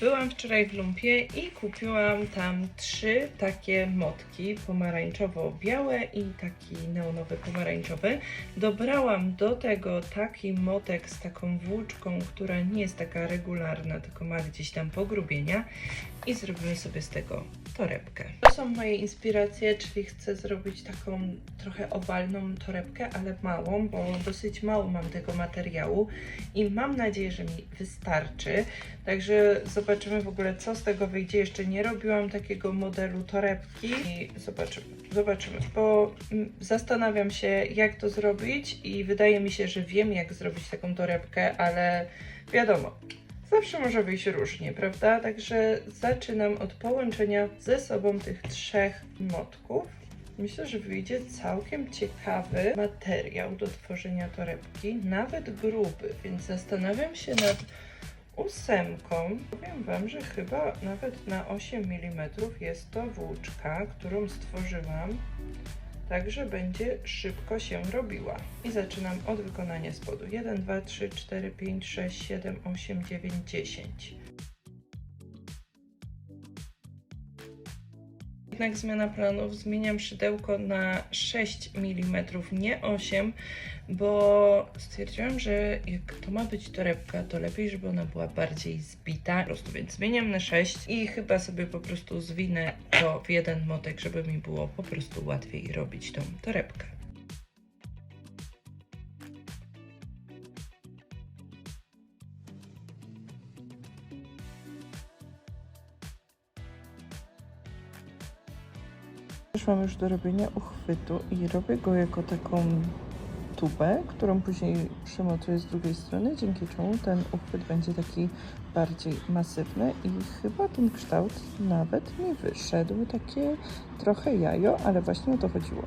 Byłam wczoraj w Lumpie i kupiłam tam trzy takie motki pomarańczowo-białe i taki neonowy pomarańczowy. Dobrałam do tego taki motek z taką włóczką, która nie jest taka regularna, tylko ma gdzieś tam pogrubienia i zrobimy sobie z tego torebkę. To są moje inspiracje, czyli chcę zrobić taką trochę owalną torebkę, ale małą, bo dosyć mało mam tego materiału i mam nadzieję, że mi wystarczy. Także zobaczymy w ogóle, co z tego wyjdzie. Jeszcze nie robiłam takiego modelu torebki i zobaczymy. Zobaczymy, bo mm, zastanawiam się, jak to zrobić i wydaje mi się, że wiem, jak zrobić taką torebkę, ale wiadomo, zawsze może wyjść różnie, prawda? Także zaczynam od połączenia ze sobą tych trzech motków. Myślę, że wyjdzie całkiem ciekawy materiał do tworzenia torebki, nawet gruby, więc zastanawiam się nad ósemką. Powiem Wam, że chyba nawet na 8 mm jest to włóczka, którą stworzyłam, także będzie szybko się robiła. I zaczynam od wykonania spodu. 1, 2, 3, 4, 5, 6, 7, 8, 9, 10. Jednak zmiana planów, zmieniam szydełko na 6 mm, nie 8, bo stwierdziłam, że jak to ma być torebka, to lepiej, żeby ona była bardziej zbita. Po prostu, więc zmieniam na 6 i chyba sobie po prostu zwinę to w jeden motek, żeby mi było po prostu łatwiej robić tą torebkę. Przeszłam już do robienia uchwytu i robię go jako taką tubę, którą później przymocuję z drugiej strony, dzięki czemu ten uchwyt będzie taki bardziej masywny i chyba ten kształt nawet mi wyszedł, takie trochę jajo, ale właśnie o to chodziło.